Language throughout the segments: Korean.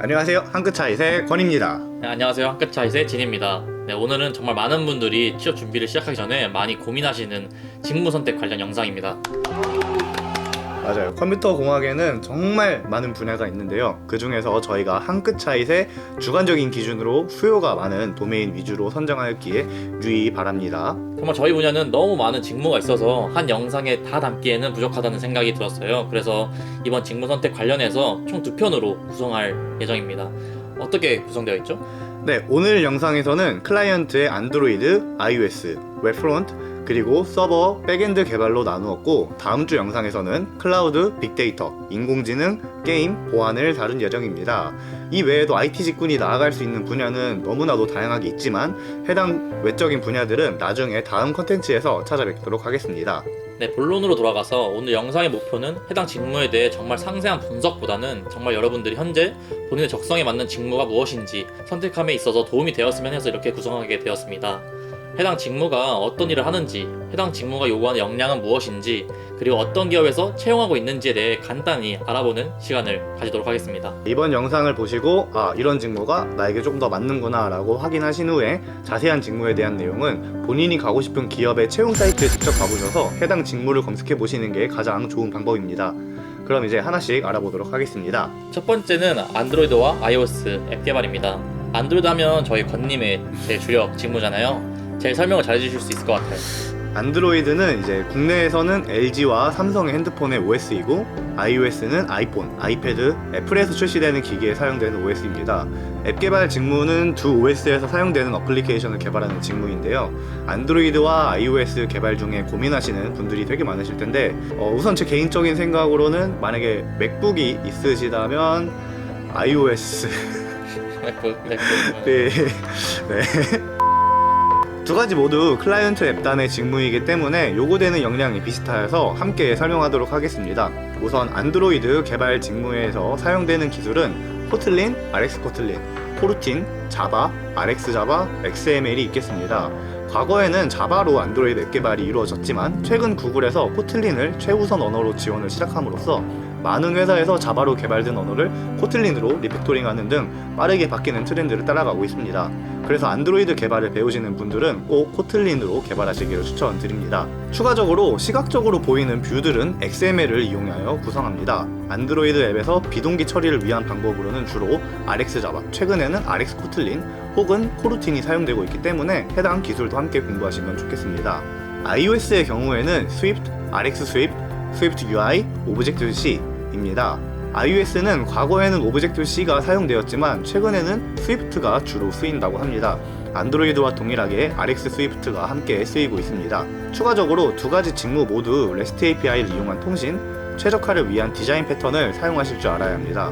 안녕하세요. 한끗차이의 권입니다. 네, 안녕하세요. 한끗차이의 진입니다. 네, 오늘은 정말 많은 분들이 취업 준비를 시작하기 전에 많이 고민하시는 직무 선택 관련 영상입니다. 맞아요. 컴퓨터 공학에는 정말 많은 분야가 있는데요. 그 중에서 저희가 한끗 차이의 주관적인 기준으로 수요가 많은 도메인 위주로 선정하였기에 유의 바랍니다. 정말 저희 분야는 너무 많은 직무가 있어서 한 영상에 다 담기에는 부족하다는 생각이 들었어요. 그래서 이번 직무 선택 관련해서 총 두 편으로 구성할 예정입니다. 어떻게 구성되어 있죠? 네, 오늘 영상에서는 클라이언트의 안드로이드, iOS, 웹프론트, 그리고 서버, 백엔드 개발로 나누었고 다음 주 영상에서는 클라우드, 빅데이터, 인공지능, 게임, 보안을 다룬 예정입니다. 이 외에도 IT 직군이 나아갈 수 있는 분야는 너무나도 다양하게 있지만 해당 외적인 분야들은 나중에 다음 컨텐츠에서 찾아뵙도록 하겠습니다. 네, 본론으로 돌아가서 오늘 영상의 목표는 해당 직무에 대해 정말 상세한 분석보다는 정말 여러분들이 현재 본인의 적성에 맞는 직무가 무엇인지 선택함에 있어서 도움이 되었으면 해서 이렇게 구성하게 되었습니다. 해당 직무가 어떤 일을 하는지, 해당 직무가 요구하는 역량은 무엇인지, 그리고 어떤 기업에서 채용하고 있는지에 대해 간단히 알아보는 시간을 가지도록 하겠습니다. 이번 영상을 보시고 아 이런 직무가 나에게 좀더 맞는구나 라고 확인하신 후에 자세한 직무에 대한 내용은 본인이 가고 싶은 기업의 채용 사이트에 직접 가보셔서 해당 직무를 검색해 보시는 게 가장 좋은 방법입니다. 그럼 이제 하나씩 알아보도록 하겠습니다. 첫 번째는 안드로이드와 iOS 앱 개발입니다. 안드로이드 하면 저희 건님의 제 주력 직무잖아요. 제일 설명을 잘 해주실 수 있을 것 같아요. 안드로이드는 이제 국내에서는 LG와 삼성의 핸드폰의 OS이고 iOS는 아이폰, 아이패드, 애플에서 출시되는 기기에 사용되는 OS입니다. 앱 개발 직무는 두 OS에서 사용되는 어플리케이션을 개발하는 직무인데요. 안드로이드와 iOS 개발 중에 고민하시는 분들이 되게 많으실 텐데 어, 우선 제 개인적인 생각으로는 만약에 맥북이 있으시다면 iOS 맥북, 맥북. 네. 네. 두 가지 모두 클라이언트 앱단의 직무이기 때문에 요구되는 역량이 비슷하여서 함께 설명하도록 하겠습니다. 우선 안드로이드 개발 직무에서 사용되는 기술은 코틀린, RX 코틀린, 포르틴, 자바, RX 자바, XML이 있겠습니다. 과거에는 자바로 안드로이드 앱 개발이 이루어졌지만 최근 구글에서 코틀린을 최우선 언어로 지원을 시작함으로써 많은 회사에서 자바로 개발된 언어를 코틀린으로 리팩토링하는 등 빠르게 바뀌는 트렌드를 따라가고 있습니다. 그래서 안드로이드 개발을 배우시는 분들은 꼭 코틀린으로 개발하시기를 추천드립니다. 추가적으로 시각적으로 보이는 뷰들은 XML을 이용하여 구성합니다. 안드로이드 앱에서 비동기 처리를 위한 방법으로는 주로 RX 자바, 최근에는 RX 코틀린 혹은 코루틴이 사용되고 있기 때문에 해당 기술도 함께 공부하시면 좋겠습니다. iOS의 경우에는 Swift, RX Swift, Swift UI, Objective-C 입니다. iOS는 과거에는 Objective-C가 사용되었지만 최근에는 Swift가 주로 쓰인다고 합니다. 안드로이드와 동일하게 RX Swift가 함께 쓰이고 있습니다. 추가적으로 두 가지 직무 모두 REST API를 이용한 통신, 최적화를 위한 디자인 패턴을 사용하실 줄 알아야 합니다.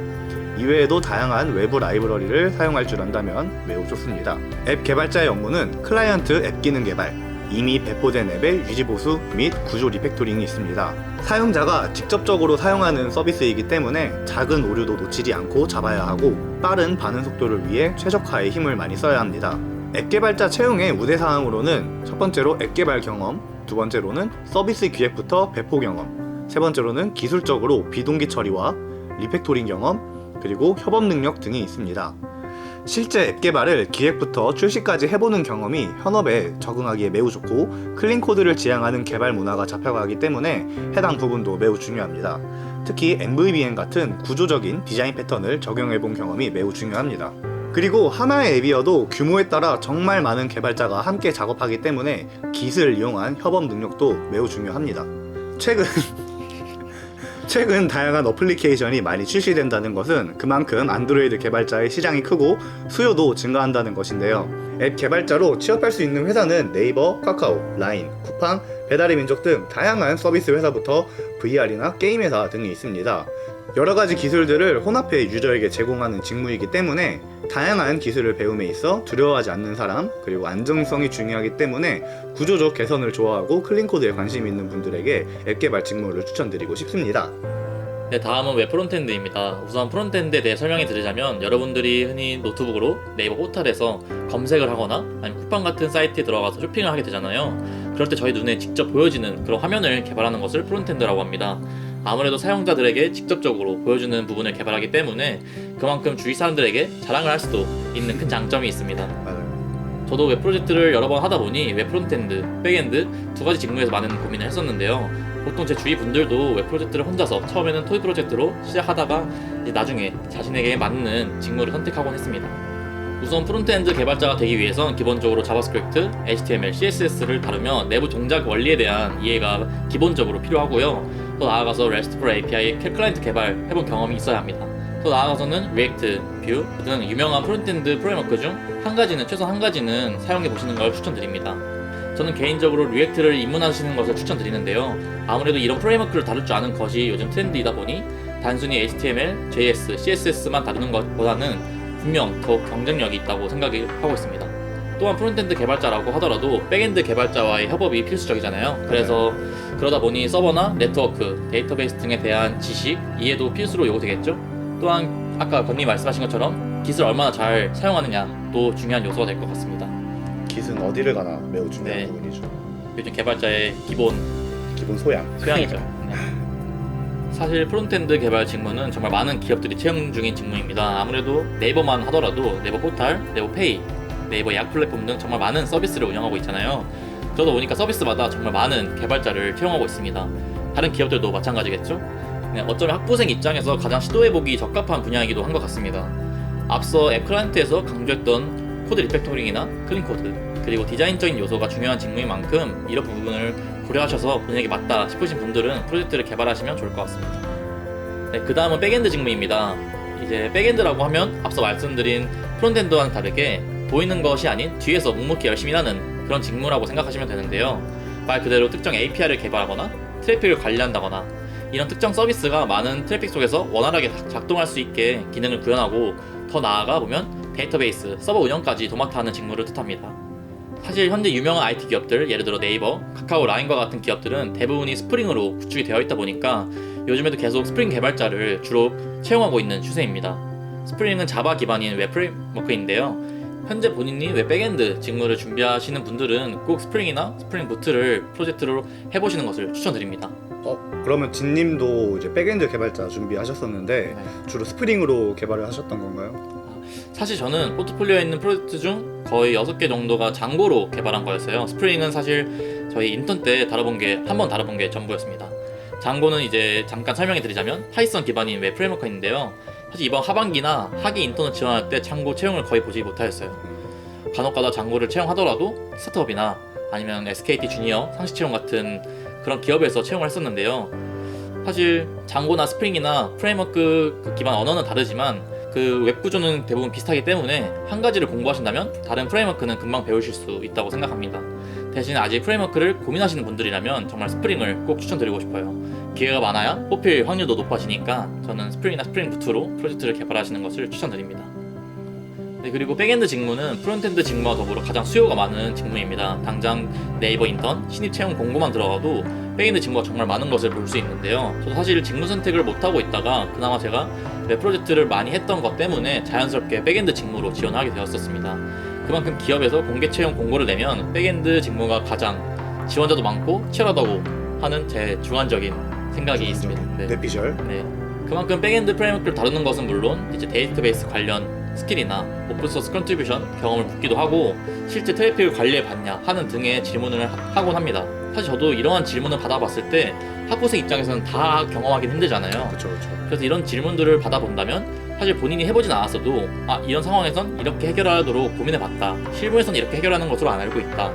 이외에도 다양한 외부 라이브러리를 사용할 줄 안다면 매우 좋습니다. 앱 개발자의 업무는 클라이언트 앱 기능 개발, 이미 배포된 앱의 유지 보수 및 구조 리팩토링이 있습니다. 사용자가 직접적으로 사용하는 서비스이기 때문에 작은 오류도 놓치지 않고 잡아야 하고 빠른 반응 속도를 위해 최적화에 힘을 많이 써야 합니다. 앱 개발자 채용의 우대 사항으로는 첫 번째로 앱 개발 경험, 두 번째로는 서비스 기획부터 배포 경험, 세 번째로는 기술적으로 비동기 처리와 리팩토링 경험, 그리고 협업 능력 등이 있습니다. 실제 앱 개발을 기획부터 출시까지 해보는 경험이 현업에 적응하기에 매우 좋고 클린 코드를 지향하는 개발 문화가 잡혀가기 때문에 해당 부분도 매우 중요합니다. 특히 MVVM 같은 구조적인 디자인 패턴을 적용해본 경험이 매우 중요합니다. 그리고 하나의 앱이어도 규모에 따라 정말 많은 개발자가 함께 작업하기 때문에 기술을 이용한 협업 능력도 매우 중요합니다. 최근 최근 다양한 어플리케이션이 많이 출시된다는 것은 그만큼 안드로이드 개발자의 시장이 크고 수요도 증가한다는 것인데요. 앱 개발자로 취업할 수 있는 회사는 네이버, 카카오, 라인, 쿠팡, 배달의 민족 등 다양한 서비스 회사부터 VR이나 게임 회사 등이 있습니다. 여러 가지 기술들을 혼합해 유저에게 제공하는 직무이기 때문에 다양한 기술을 배움에 있어 두려워하지 않는 사람 그리고 안정성이 중요하기 때문에 구조적 개선을 좋아하고 클린 코드에 관심 있는 분들에게 앱 개발 직무를 추천드리고 싶습니다. 네, 다음은 웹 프론트엔드입니다. 우선 프론트엔드에 대해 설명해 드리자면 여러분들이 흔히 노트북으로 네이버 포털에서 검색을 하거나 아니면 쿠팡 같은 사이트에 들어가서 쇼핑을 하게 되잖아요. 그럴 때 저희 눈에 직접 보여지는 그런 화면을 개발하는 것을 프론트엔드라고 합니다. 아무래도 사용자들에게 직접적으로 보여주는 부분을 개발하기 때문에 그만큼 주위 사람들에게 자랑을 할 수도 있는 큰 장점이 있습니다. 맞아요. 저도 웹 프로젝트를 여러 번 하다 보니 웹 프론트엔드, 백엔드 두 가지 직무에서 많은 고민을 했었는데요. 보통 제 주위 분들도 웹 프로젝트를 혼자서 처음에는 토이 프로젝트로 시작하다가 이제 나중에 자신에게 맞는 직무를 선택하곤 했습니다. 우선 프론트엔드 개발자가 되기 위해선 기본적으로 자바스크립트, HTML, CSS를 다루며 내부 동작 원리에 대한 이해가 기본적으로 필요하고요. 또 나아가서 RESTful API 클라이언트 개발해본 경험이 있어야 합니다. 또 나아가서는 React, Vue 등 유명한 프론트엔드 프레임워크 중 한 가지는 최소 한 가지는 사용해 보시는 걸 추천드립니다. 저는 개인적으로 리액트를 입문하시는 것을 추천드리는데요. 아무래도 이런 프레임워크를 다룰 줄 아는 것이 요즘 트렌드이다 보니 단순히 HTML, JS, CSS만 다루는 것보다는 분명 더 경쟁력이 있다고 생각을 하고 있습니다. 또한 프론트엔드 개발자라고 하더라도 백엔드 개발자와의 협업이 필수적이잖아요. 그래서 그러다 보니 서버나 네트워크, 데이터베이스 등에 대한 지식, 이해도 필수로 요구되겠죠. 또한 아까 건님 말씀하신 것처럼 기술을 얼마나 잘 사용하느냐도 중요한 요소가 될 것 같습니다. 기술은 어디를 가나 매우 중요한 네. 부분이죠. 요즘 개발자의 기본 기본 소양. 소양이죠. 네. 사실 프론트엔드 개발 직무는 정말 많은 기업들이 채용 중인 직무입니다. 아무래도 네이버만 하더라도 네이버 포탈, 네이버 페이, 네이버 예약 플랫폼 등 정말 많은 서비스를 운영하고 있잖아요. 그러다 보니까 서비스마다 정말 많은 개발자를 채용하고 있습니다. 다른 기업들도 마찬가지겠죠? 네, 어쩌면 학부생 입장에서 가장 시도해보기 적합한 분야이기도 한 것 같습니다. 앞서 앱 클라이언트에서 강조했던 코드 리팩토링이나 클린 코드, 그리고 디자인적인 요소가 중요한 직무인 만큼 이런 부분을 고려하셔서 본인에게 맞다 싶으신 분들은 프로젝트를 개발하시면 좋을 것 같습니다. 네, 그 다음은 백엔드 직무입니다. 이제 백엔드라고 하면 앞서 말씀드린 프론트엔드와는 다르게 보이는 것이 아닌 뒤에서 묵묵히 열심히 하는 그런 직무라고 생각하시면 되는데요. 말 그대로 특정 API를 개발하거나 트래픽을 관리한다거나 이런 특정 서비스가 많은 트래픽 속에서 원활하게 작동할 수 있게 기능을 구현하고 더 나아가 보면 데이터베이스, 서버 운영까지 도맡아 하는 직무를 뜻합니다. 사실 현재 유명한 IT 기업들, 예를 들어 네이버, 카카오, 라인과 같은 기업들은 대부분이 스프링으로 구축이 되어 있다 보니까 요즘에도 계속 스프링 개발자를 주로 채용하고 있는 추세입니다. 스프링은 자바 기반인 웹 프레임워크인데요. 현재 본인이 웹 백엔드 직무를 준비하시는 분들은 꼭 스프링이나 스프링 부트를 프로젝트로 해보시는 것을 추천드립니다. 어, 그러면 진님도 이제 백엔드 개발자 준비하셨었는데 네. 주로 스프링으로 개발을 하셨던 건가요? 사실 저는 포트폴리오에 있는 프로젝트 중 거의 6개 정도가 장고로 개발한 거였어요. 스프링은 사실 저희 인턴 때 다뤄본 게 한 번 다뤄본 게 전부였습니다. 장고는 이제 잠깐 설명해 드리자면 파이썬 기반인 웹 프레임워크인데요. 사실 이번 하반기나 하기 인턴을 지원할 때 장고 채용을 거의 보지 못하였어요. 간혹가다 장고를 채용하더라도 스타트업이나 아니면 SKT 주니어 상시 채용 같은 그런 기업에서 채용을 했었는데요. 사실 장고나 스프링이나 프레임워크 그 기반 언어는 다르지만 그 웹 구조는 대부분 비슷하기 때문에 한 가지를 공부하신다면 다른 프레임워크는 금방 배우실 수 있다고 생각합니다. 대신 아직 프레임워크를 고민하시는 분들이라면 정말 스프링을 꼭 추천드리고 싶어요. 기회가 많아야 뽑힐 확률도 높아지니까 저는 스프링이나 스프링 부트로 프로젝트를 개발하시는 것을 추천드립니다. 네, 그리고 백엔드 직무는 프론트엔드 직무와 더불어 가장 수요가 많은 직무입니다. 당장 네이버 인턴, 신입 채용 공고만 들어가도 백엔드 직무가 정말 많은 것을 볼 수 있는데요. 저도 사실 직무 선택을 못하고 있다가 그나마 제가 웹 프로젝트를 많이 했던 것 때문에 자연스럽게 백엔드 직무로 지원하게 되었었습니다. 그만큼 기업에서 공개 채용 공고를 내면 백엔드 직무가 가장 지원자도 많고 치열하다고 하는 제 주관적인 생각이 있습니다. 네. 뇌피셜. 네. 그만큼 백엔드 프레임워크를 다루는 것은 물론 이제 데이터베이스 관련 스킬이나 오픈소스 컨트리뷰션 경험을 묻기도 하고 실제 트래픽을 관리해 봤냐 하는 등의 질문을 하- 하곤 합니다. 사실 저도 이러한 질문을 받아봤을 때 학부생 입장에서는 다 경험하기 힘들잖아요. 그렇죠, 그렇죠. 그래서 이런 질문들을 받아본다면 사실 본인이 해보진 않았어도 아 이런 상황에선 이렇게 해결하도록 고민해봤다 실무에선 이렇게 해결하는 것으로 안 알고 있다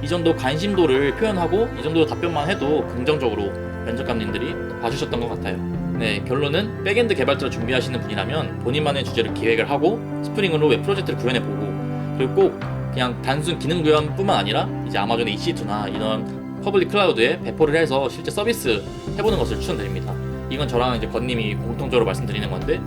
이 정도 관심도를 표현하고 이 정도 답변만 해도 긍정적으로 면접관님들이 봐주셨던 것 같아요 네 결론은 백엔드 개발자를 준비하시는 분이라면 본인만의 주제를 기획을 하고 스프링으로 웹 프로젝트를 구현해보고 그리고 꼭 그냥 단순 기능 구현뿐만 아니라 이제 아마존의 EC2나 이런 퍼블릭 클라우드에 배포를 해서 실제 서비스 해보는 것을 추천드립니다 이건 저랑 이제 건님이 공통적으로 말씀드리는 건데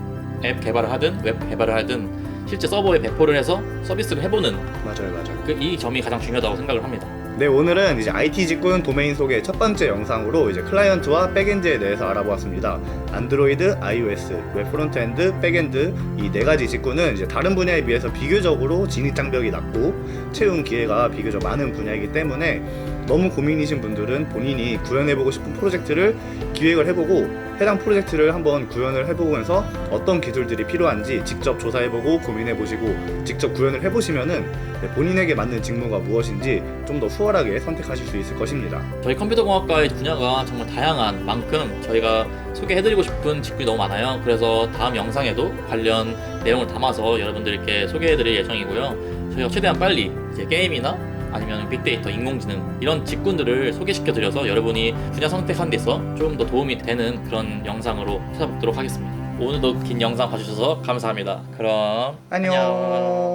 앱 개발을 하든 웹 개발을 하든 실제 서버에 배포를 해서 서비스를 해보는 맞아요, 맞아요. 그 이 점이 가장 중요하다고 생각을 합니다. 네 오늘은 이제 IT 직군 도메인 소개 첫 번째 영상으로 이제 클라이언트와 백엔드에 대해서 알아보았습니다. 안드로이드, iOS, 웹 프론트엔드, 백엔드 이 네 가지 직군은 이제 다른 분야에 비해서 비교적으로 진입 장벽이 낮고 채용 기회가 비교적 많은 분야이기 때문에 너무 고민이신 분들은 본인이 구현해보고 싶은 프로젝트를 기획을 해보고 해당 프로젝트를 한번 구현을 해보면서 어떤 기술들이 필요한지 직접 조사해보고 고민해보시고 직접 구현을 해보시면은 네, 본인에게 맞는 직무가 무엇인지 좀 더 수월하게 선택하실 수 있을 것입니다. 저희 컴퓨터공학과의 분야가 정말 다양한 만큼 저희가 소개해드리고 싶은 직군이 너무 많아요. 그래서 다음 영상에도 관련 내용을 담아서 여러분들께 소개해드릴 예정이고요. 저희가 최대한 빨리 이제 게임이나 아니면 빅데이터, 인공지능 이런 직군들을 소개시켜드려서 여러분이 분야 선택하는 데서 좀더 도움이 되는 그런 영상으로 찾아뵙도록 하겠습니다. 오늘도 긴 영상 봐주셔서 감사합니다. 그럼 안녕.